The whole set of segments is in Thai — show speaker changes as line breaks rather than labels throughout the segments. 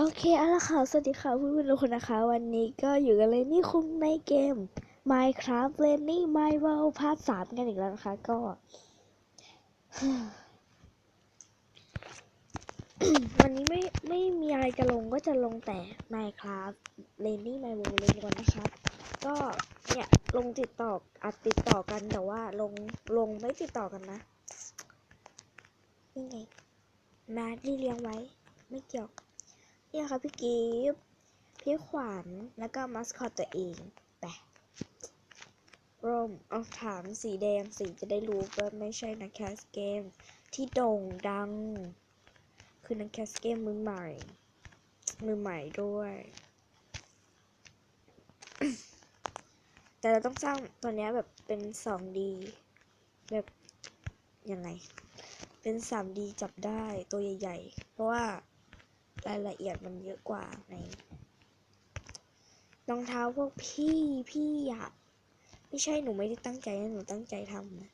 โอเคเอาละค่ะ สวัสดีค่ะเพื่อนๆทุกคนนะคะ วันนี้ก็อยู่กันเลยนี่คุณในเกม Minecraft l e n n y My World พาร์ทสามกันอีกแล้วนะคะ ก็ วันนี้ไม่ไม่มีอะไรจะลงก็จะลงแต่ Minecraft l e n n y My World เลยก่อนนะคะ ก็เนี่ย ลงติดต่ออัดติดต่อกันแต่ว่าลงลงไม่ติดต่อกันนะนี่ไงมาที่เลี้ยงไว้ ไม่เกี่ยว นี่นะคะพี่กิฟพี่ขวัญแล้วก็มัสคอตตัวเองไปร่มเอาถามสีแดงสีจะได้รู้ว่าไม่ใช่นักแคสเกม ที่โด่งดัง คือนักแคสเกมมือใหม่ มือใหม่ด้วย แต่เราต้องสร้างตัวเนี้ยแบบเป็น 2D แบบยังไง เป็น 3D จับได้ตัวใหญ่ ๆ เพราะว่า รายละเอียดมันเยอะกว่าในรองเท้าพวกพี่พี่อยากไม่ใช่หนูไม่ได้ตั้งใจนะหนูตั้งใจทำนะ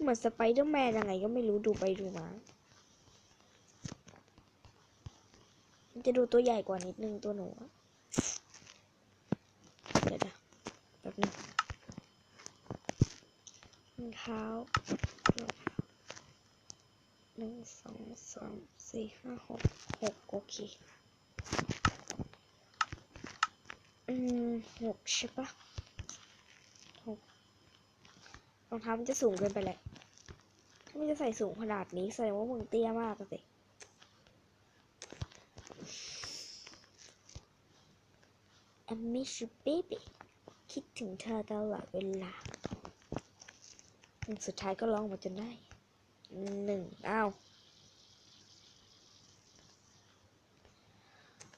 เหมือนสไปเดอร์แมนยังไงก็ไม่รู้ดูไปดูมามันจะดูตัวใหญ่กว่านิดนึงตัวหนูเดี๋ยวนะแป๊บนึงร องเท้ารองเท้าหนึ่งสองสามสี่ห้าหกหกโอเค อืมหกใช่ปะหกรองเท้ามันจะสูงเกินไปแหละถ้ามันจะใส่สูงขนาดนี้แสดงว่ามึงเตี้ยมากสิ I miss you baby คิดถึงเธอตลอดเวลา สุดท้ายก็ร้องมาจนได้หนึ่งอ้าว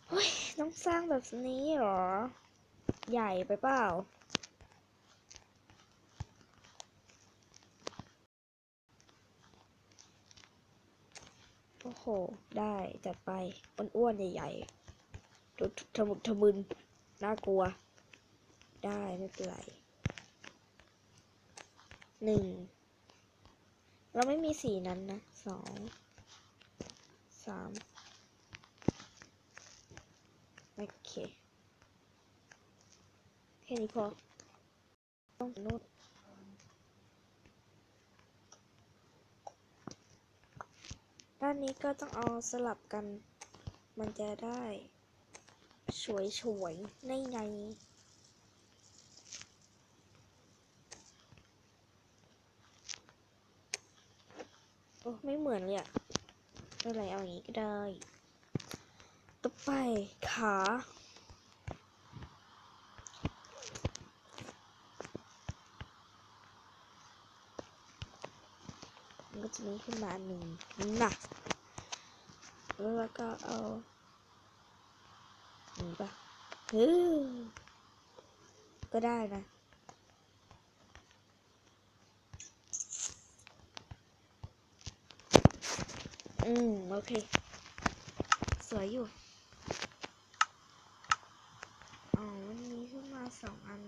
เฮ้ยต้องสร้างแบบนี้เหรอ ใหญ่ไปเปล่าโอ้โห ได้จัดไป อ้วนๆ ใหญ่ๆดูทะมุทะมึนน่ากลัว ได้ ไม่เป็นไร หนึ่งเราไม่มีสีนั้นนะสองสามโอเค แค่นี้พอ ต้องโน้ตด้านนี้ก็ต้องเอาสลับกัน มันจะได้ สวยๆในในโอ้ไม่เหมือนเลยอะอะไรเอาอย่างนี้ก็ ได้ ต่อไปขา มันก็จะมีขึ้นมาหนึ่งน่ะแล้วก็เอาหนึ่งปะฮก็ได้นะอืมโอเค วยอยู่ อ๋อมันมีขึ้นมาสองอัน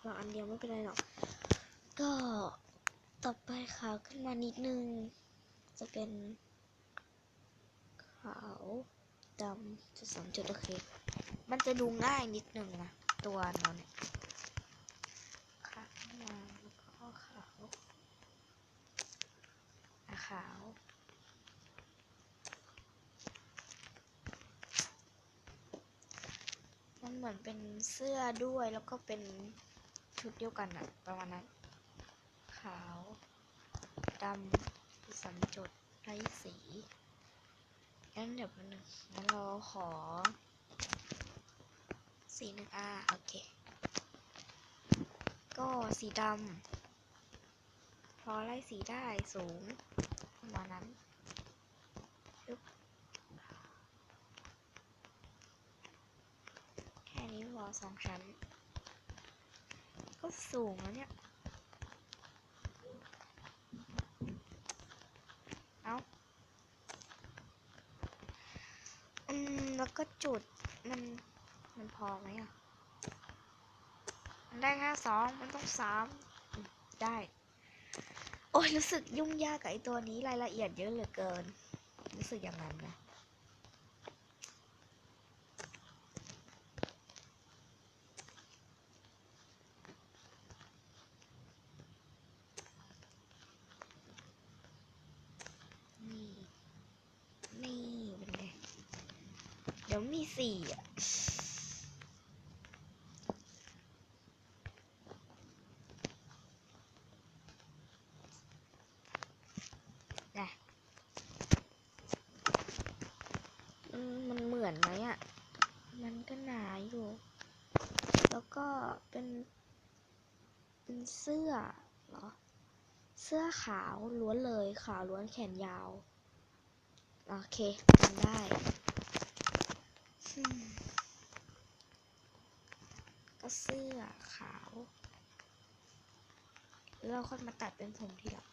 เราอันเดียวไม่เป็นไรหรอก ก็ต่อไปขาวขึ้นมานิดนึง จะเป็นขาวดำจุดสองจุดโอเค มันจะดูง่ายนิดนึงนะ ตัวนอนเนี่ยขาวขึ้นมาแล้วก็ขาวอะขาว มันเหมือนเป็นเสื้อด้วยแล้วก็เป็นชุดเดียวกันอะประมาณนั้น ขาวดำสัมจดไร้สีงั้นเดี๋ยวมันงงั้นเราขอสีหนึ่งอ่าโอเค ก็สีดำพอไล่สีได้สูงประมาณนั้นปึ๊บแค่นี้พอ สองชั้น ก็สูงแล้วเนี่ย เอาอืม แล้วก็จุด มัน มันพอไหมอะ มันได้แค่สอง มันต้องสามอืมได้ โอ้ย รู้สึกยุ่งยากกับไอตัวนี้รายละเอียดเยอะเหลือเกิน รู้สึกอย่างนั้นนะ นี่ นี่เป็นไง เดี๋ ยวมีสี่อะนะอืมมันเหมือนไหมอะ มันก็หนาอยู่ แล้วก็เป็น เป็นเสื้อเหรอ เสื้อขาวล้วนเลยขาวล้วนแขนยาว โอเคทำได้อืม ก็เสื้อขาวแล้วเราค่อยมาตัดเป็นผมทีหลัง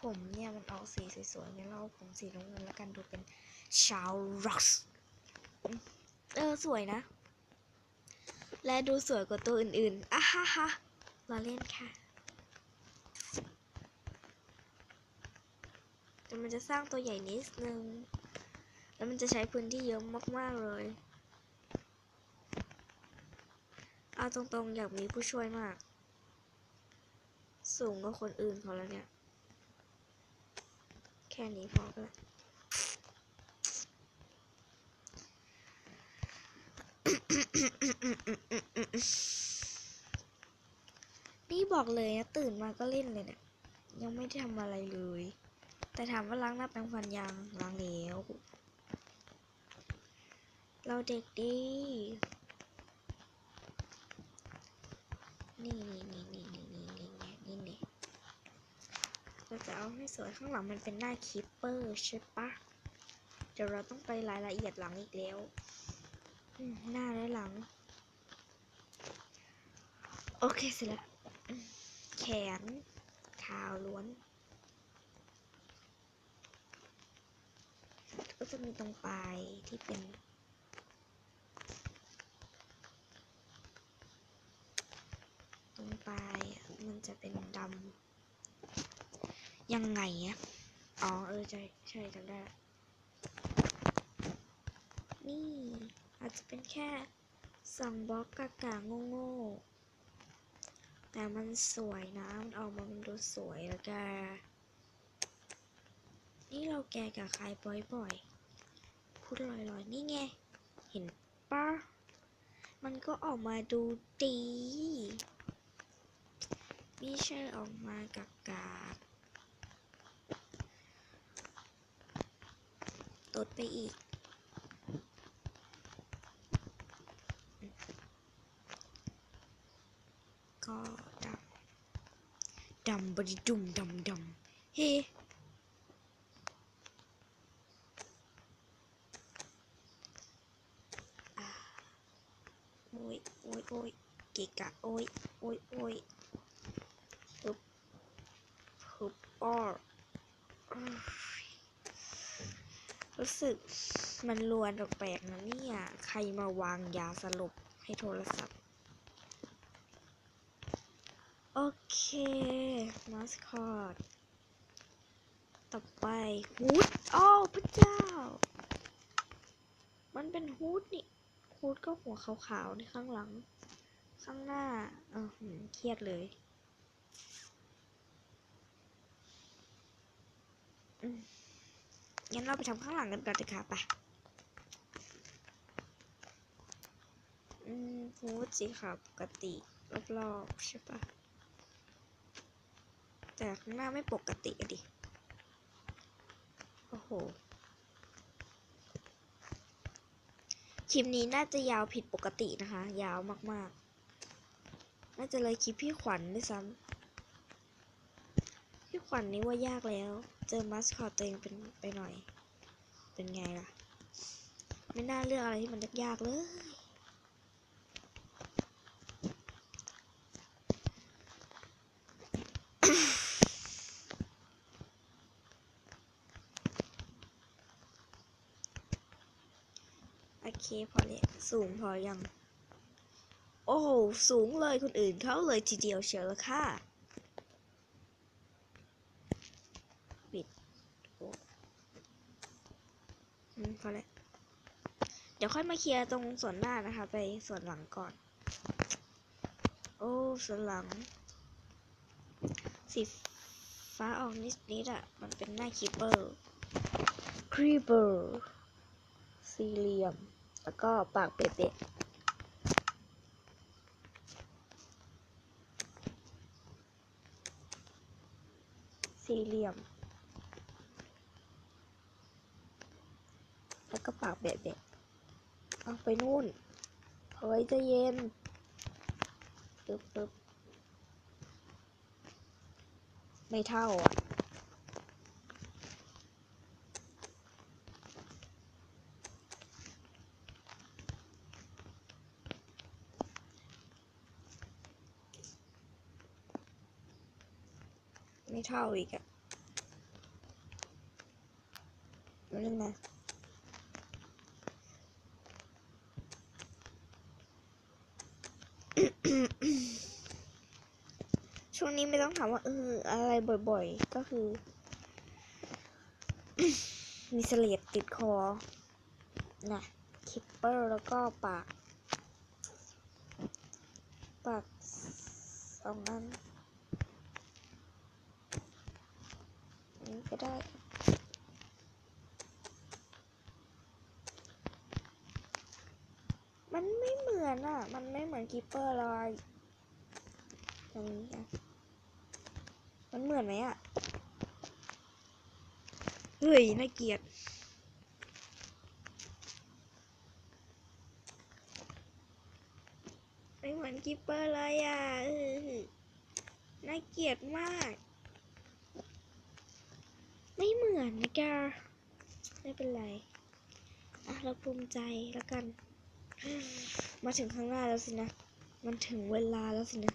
ผมเนี่ยมันออกสีสวยๆงั้นเราเอาผมสีน้ำเงินแล้วกันดูเป็นชาวร็อกส์เออสวยนะ และดูสวยกว่าตัวอื่นๆอะฮ่าฮ่าเราเล่นค่ะแต่มันจะสร้างตัวใหญ่นิดนึง แล้วมันจะใช้พื้นที่เยอะมากๆเลย เอาตรงๆ อยากมีผู้ช่วยมาก สูงกว่าคนอื่นเขาแล้วเนี่ย แค่นี้พอและนี่บอกเลยนะตื่นมาก็เล่นเลยเนี่ยยังไม่ได้ทำอะไรเลย แต่ถามว่าล้างหน้าแปรงฟันยังล้างแล้ว เราเด็กดี นี่นี่นี่นี่นี่นี่นี่นี่นี่เราจะเอาให้สวยข้างหลังมันเป็นหน้าคิปเปอร์ใช่ปะเดี๋ยวเราต้องไปรายละเอียดหลังอีกแล้วหน้าและหลัง โอเคเสร็จแล้วแขนขาวล้วน ก็จะมีตรงปลายที่เป็น ตรงปลายอะมัน จะเป็นดำยังไงอะอ๋อเออใช่ใช่จำได้ นี่อาจจะเป็นแค่สองบล็อกกากาโง่ๆแต่มันสวยนะ มันออกมามันดูสวยแล้วแกนี่เราแกกับใครบ่อยๆ พูดลอยๆ นี่ไง เห็นปะมันก็ออกมาดูดี ไม่ใช่ออกมากากาดตดไปอีก ก็ดำ ดำบริดุมดำดำเฮ้อ่าโอ้ยโอ้ยโอ้ยเกะกะโอ้ยโอ้ยโอ้ยฮึบฮึบอ้ออ้อยรู้สึก มันรวนแปลกนะเนี่ย ใครมาวางยาสลบให้โทรศัพท์ โอเคมาสคอตต่อไปฮูดอ้าวพระเจ้า มันเป็นฮูดนี่ฮูดก็หัวขาวๆในข้างหลัง ข้างหน้าเออหืมเครียดเลยงั้นเราไปทำข้างหลังกันก่อนดีกว่าป อืมฮูดสีขาวปกติรอบๆใช่ปะแต่ข้างหน้าไม่ปกติอะดิ โอ้โห คลิปนี้น่าจะยาวผิดปกตินะคะ ยาวมากๆ น่าจะเลยคลิปพี่ขวัญด้วยซ้ำ พี่ขวัญนี่ว่ายากแล้ว เจอมัสคอตตัวเองเป็นไปหน่อย เป็นไงล่ะ ไม่น่าเลือกอะไรที่มันยากๆเลย เคพอแล้วสูงพออยัง โอ้โห สูงเลยคนอื่นเขาเลยทีเดียวเชียวละค่ะปิดโอ้พอแล้วเดี๋ยวค่อยมาเคลียร์ตรงส่วนหน้านะคะ ไปส่วนหลังก่อน โอ้ส่วนหลังสีฟ้าออกนิดนิดอะมันเป็นหน้าคริปเปอร์คริปเปอร์สี่เหลี่ยม แล้วก็ปากเป๊ะๆสี่เหลี่ยม แล้วก็ปากเป๊ะๆเอาไปนู่นเฮ้ยใจะเย็นปึ๊บปึ๊บไม่เท่าอะ เท่าอีกอะ่ะนั่นนะช่วงนี้ไม่ต้องถามว่าเอออะไรบ่อยๆ ก็คือ มีเสลียดติดคอ นะคิปเปอร์แล้วก็ปาก ปากสองอันอันนี้ ก็ได้ มันไม่เหมือนอะ มันไม่เหมือนคิปเปอร์เลยอย่างนี้อะมันเหมือนไหมอะ เฮ้ย น่าเกลียดไม่เหมือนกิปเปอร์เลยอะเออน่าเกลียดมาก ไม่เหมือนนะแกไม่เป็นไร อะ เราภูมิใจแล้วกัน มาถึงข้างหน้าแล้วสินะ มันถึงเวลาแล้วสินะ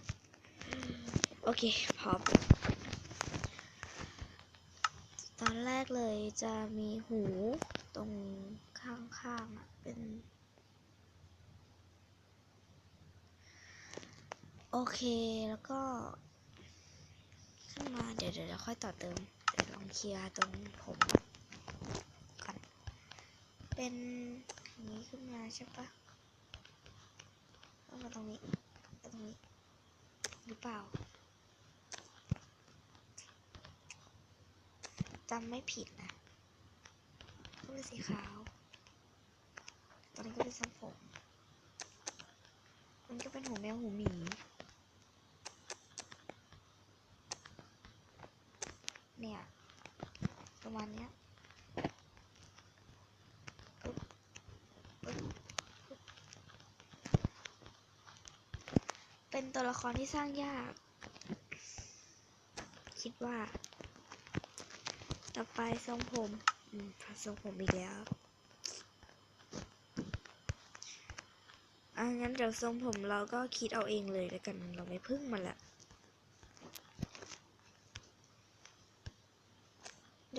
โอเค พร้อม ตอนแรกเลยจะมีหูตรงข้างๆอะเป็น โอเค แล้วก็ ขึ้นมา เดี๋ยวเดี๋ยวเดี๋ยวค่อยต่อเติม เดี๋ยวลองเคลียร์ตรงผมก่อนเป็นอย่างนี้ขึ้นมาใช่ปะต้องมาตรงนี้ตรงนี้หรือเปล่าจำไม่ผิดนะก็เป็นสีขาว ตอนนี้ก็เป็นทรงผม มันก็เป็นหูแมวหูหมีเนี่ย ประมาณเนี้ยเป็นตัวละครที่สร้างยาก คิดว่า ต่อไปทรงผมอืมทรงผมอีกแล้วอะงั้นเดี๋ยวทรงผมเราก็คิดเอาเองเลยแล้วกันเราไม่พึ่งมันละ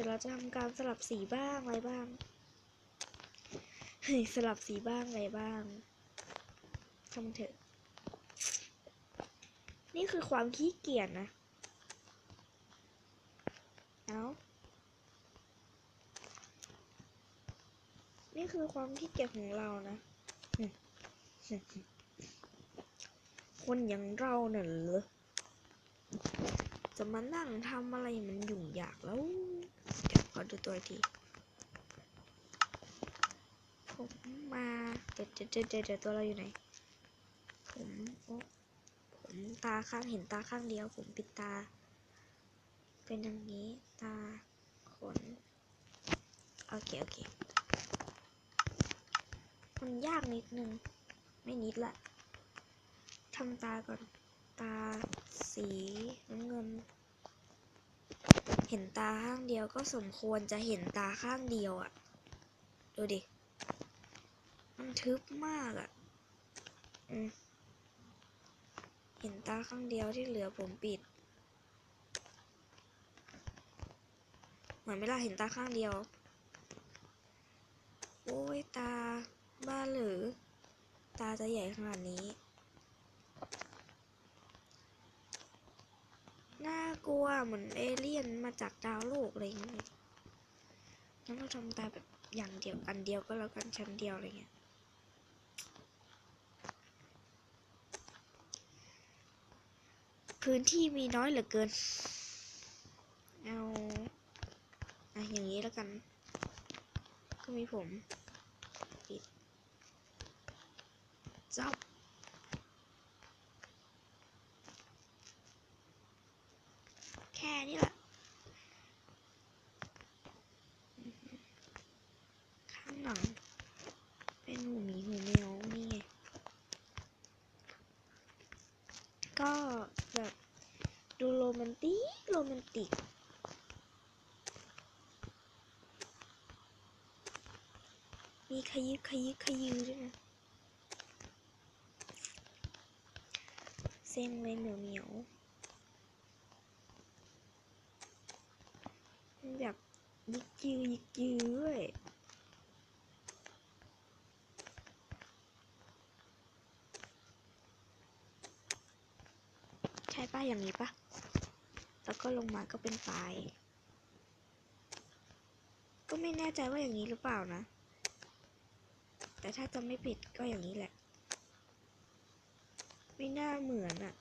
ดี๋ยวเราจะทำการสลับสีบ้างอะไรบ้างเฮ้ยสลับสีบ้างอะไรบ้างทำเถอะ นี่คือความขี้เกียจนะ เอานี่คือความขี้เกียจของเรานะ คนอย่างเราเนี่ยเหรอจะมานั่งทำอะไรมันยุ่งยากแล้ว ขอดูตัวที ผมมาเดี๋ยวเดี๋ยวเดี๋ยวเดี๋ยวตัวเราอยู่ไหน ผมโอ๊ะผมตาข้างเห็นตาข้างเดียว ผมปิดตา เป็นอย่างนี้ตาขนโอเคโอเคมันยากนิดนึง ไม่นิดละทำตาก่อน ตาสีน้ำเงิน เห็นตาข้างเดียวก็สมควรจะเห็นตาข้างเดียวอะ่ะ ดูดิ มันทึบมากอะ่ะอืมเห็นตาข้างเดียวที่เหลือผมปิด เหมือนเวลาเห็นตาข้างเดียว โอ้ยตา บ้าหรือ ตาจะใหญ่ขนาดนี้ น่าก ลัวเหมือนเอเลี่ยนมาจากดาวโลกอะไรอย่างเงี้ยงั้นเราทำตาแบบอย่างเดียวอันเดียวก็แล้วกันชั้นเดียวอะไรเงี้ยพื้นที่มีน้อยเหลือเกิน เอาอะอย่างนี้แล้วกัน ก็มีผม ปิดจับ แค่นี้แหละ ข้างหลัง เป็นหูหมีหูแมวนี่ไง ก็แบบดูโรแมนติกโรแมนติก มีขยิบขยิบขยือด้วยนะ เส้นเลยเหนียวเหนียวๆแบบยิกยือยิกยือด้วย ใช่ป้ะ อย่างนี้ปะแล้วก็ลงมาก็เป็นปลาย ก็ไม่แน่ใจว่าอย่างนี้หรือเปล่านะ แต่ถ้าจำไม่ผิดก็อย่างนี้แหละ ไม่น่าเหมือนอะ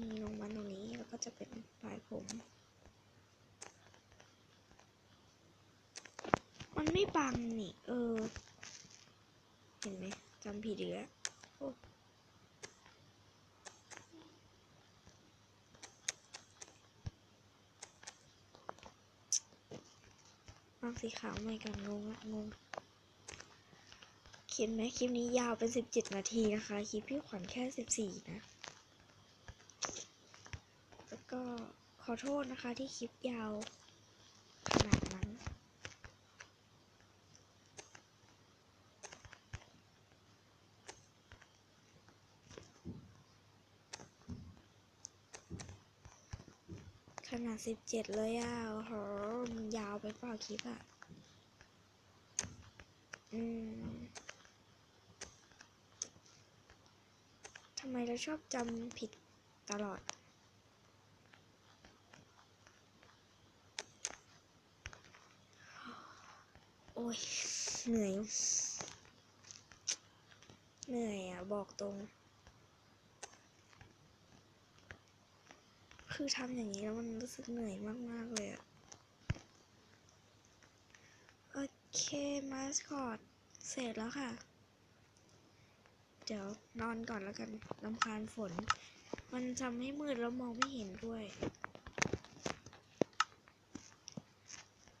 มีลงมาตรงนี้แล้วก็จะเป็นปลายผม มันไม่บังนี่ เออ เห็นไหมจำผิดอีกแล้วโอ้วางสีขาวใหม่กันงงละงงเขียนไหมคลิปนี้ยาวเป็นสิบเจ็ดนาทีนะคะ คลิปพี่ขวัญแค่สิบสี่นะ แล้วก็ขอโทษนะคะที่คลิปยาวขนาดนั้น ข นาดสิบเจ็ดเลยอะโอ้โหมันยาวไปเปล่าคลิปอะ อืมทำไมเราชอบจำผิดตลอดโอ้ย เหนื่อย เหนื่อยอะ บอกตรง คือทำอย่างนี้แล้วมันรู้สึกเหนื่อยมาก ๆ เลยอะโอเคมาสคอตเสร็จแล้วค่ะ เดี๋ยวนอนก่อนแล้วกันลำคาญฝน มันทำให้มืดแล้วมองไม่เห็นด้วย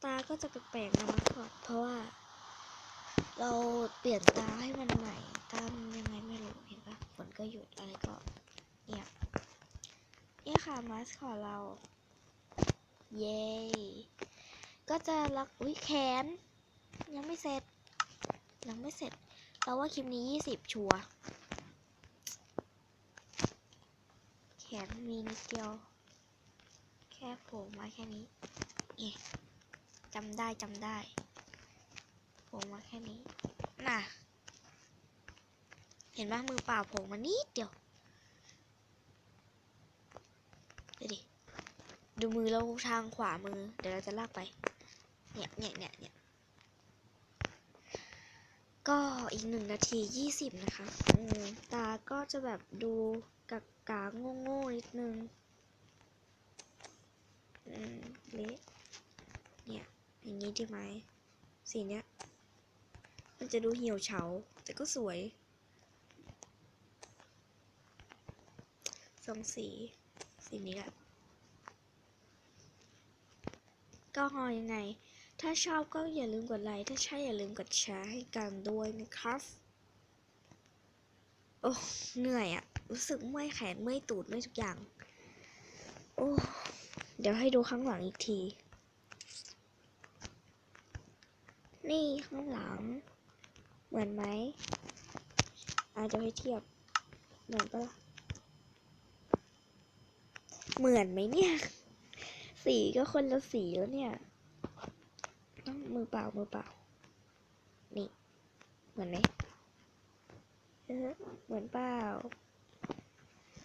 ตาก็จะแปลกๆนะมาสคอตเพราะว่า เราเปลี่ยนตาให้มันใหม่ตามยังไงไม่รู้เห็นปะฝนก็หยุดอะไรก็ นี่ค่ะมาสคอตเรา เย้ก็จะรักอุ้ยแขน ยังไม่เสร็จ ยังไม่เสร็จเราว่าคลิปนี้ยี่สิบชัวแขนมีนิดเดียว แค่โผล่มาแค่นี้เอ๊ะจำได้จำได้โผล่มาแค่นี้ น่ะ เห็นไหมมือเปล่าโผล่มานิดเดียว ดูดิ ดูมือเราทางขวามือ เดี๋ยวเราจะลากไป เนี่ยเนี่ยเนี่ยเนี่ยก็อีกหนึ่งนาทียี่สิบนะคะอืมตาก็จะแบบดูกากกาโง่โง่ๆนิดนึงอืมเละเนี่ย อย่างนี้ดีไหม สีเนี้ย มันจะดูเหี่ยวเฉา แต่ก็สวยสองสี สีนี้แหละ ก็หอยังไง ถ้าชอบก็อย่าลืมกดไลค์ ถ้าใช่อย่าลืมกดแชร์ให้กันด้วยนะครับ โอ้เหนื่อยอะรู้สึกเมื่อยแขนเมื่อยตูดเมื่อยทุกอย่าง โอ้เดี๋ยวให้ดูข้างหลังอีกที นี่ข้างหลัง เหมือนไหมอะเดี๋ยวให้เทียบ เหมือนปะล่ะ เหมือนไหมเนี่ย สีก็คนละสีแล้วเนี่ยต้องมือเปล่ามือเปล่า นี่ เหมือนไหมเออเหมือนเปล่า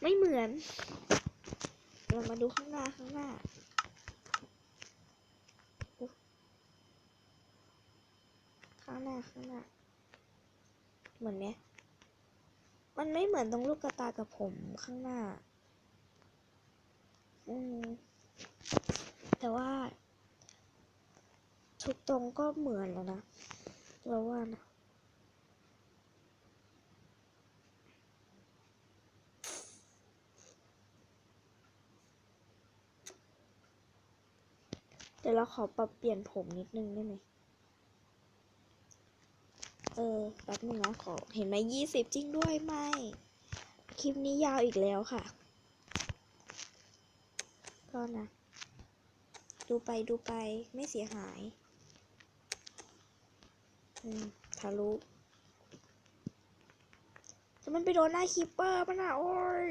ไม่เหมือน เรามาดูข้างหน้าข้างหน้าข้างหน้าข้างหน้า เหมือนไหมมันไม่เหมือนตรงลูกกระตากับผมข้างหน้า อืม แต่ว่า ทุกตรงก็เหมือนแล้วนะเราว่านะเดี๋ยวเราขอปรับเปลี่ยนผมนิดนึงได้ไหมเออแป๊บนึงนะขอเห็นไหมยี่สิบจริงด้วยไม่ คลิปนี้ยาวอีกแล้วค่ะ ก็นะ ดูไปดูไปไม่เสียหายทะลุแต่มันไปโดนหน้าคีปเปอร์มันอะโอ้ย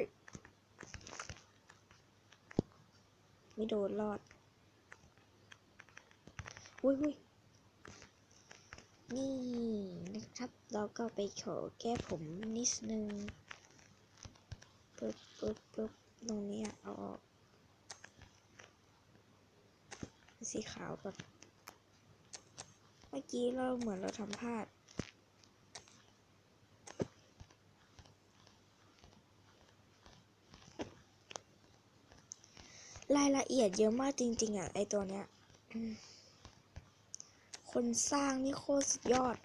ไม่โดนรอดอุ้ยอุ้ยนี่นะครับ เราก็ไปขอแก้ผมนิดนึงปึ๊บปึ๊บปึ๊บตรงนี้เอาออก สีขาวก่อน เมื่อกี้เราเหมือนเราทำพลาด รายละเอียดเยอะมากจริง ๆ อะ ไอตัวเนี้ย คนสร้างนี่โคตรสุดยอด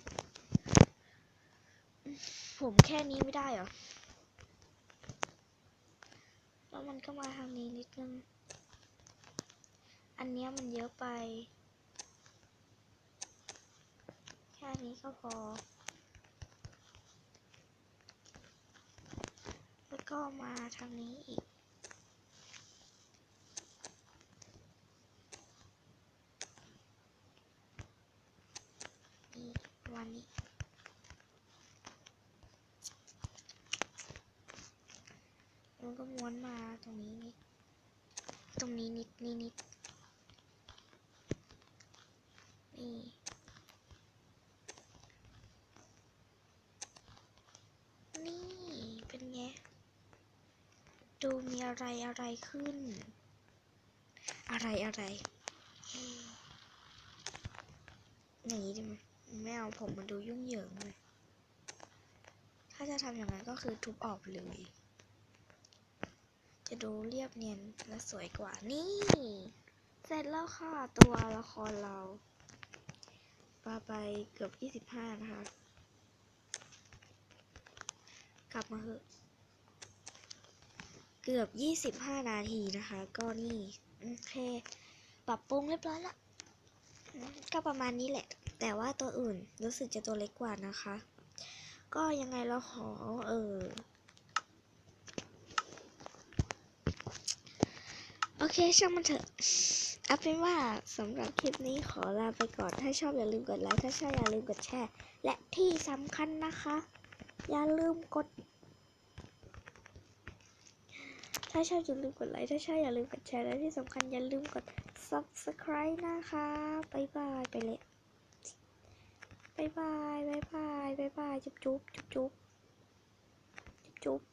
ผมแค่นี้ไม่ได้เหรอ แล้วมันก็มาทางนี้นิดนึง อันนี้มันเยอะไป แค่นี้ก็พอ แล้วก็มาทางนี้อีก นี่ประมาณนี้แล้วก็ม้วนมาตรงนี้นิด ตรงนี้นิดนี่นิด นี่ นี่ เป็นไง ดูมี อะไรอะไรขึ้น อะไรอะไรอืมอย่างนี้ดีไหมไม่เอาผมมันดูยุ่งเหยิงเลย ถ้าจะทำอย่างนั้นก็คือทุบออกเลย จะดูเรียบเนียนและสวยกว่านี่ เสร็จแล้วค่ะตัวละครเราปาไปเกือบ 25 นะคะ กลับมาเหอะ เกือบ 25 นาทีนะคะ ก็นี่ โอเค ปรับปรุงเรียบร้อยละก็ประมาณนี้แหละ แต่ว่าตัวอื่นรู้สึกจะตัวเล็กกว่านะคะ ก็ยังไงเราขอ เออโอเค ช่างมันเถอะเอาเป็นว่าสำหรับคลิปนี้ขอลาไปก่อน ถ้าชอบอย่าลืมกดไลค์ ถ้าชอบอย่าลืมกดแชร์ และที่สำคัญนะคะ อย่าลืมกด ถ้าชอบอย่าลืมกดไลค์ ถ้าชอบอย่าลืมกดแชร์ และที่สำคัญอย่าลืมกด subscribe นะคะบายบายไปเลยบายบายบายบายบายบายจุ๊บจุ๊บจุ๊บจุ๊บจุ๊บ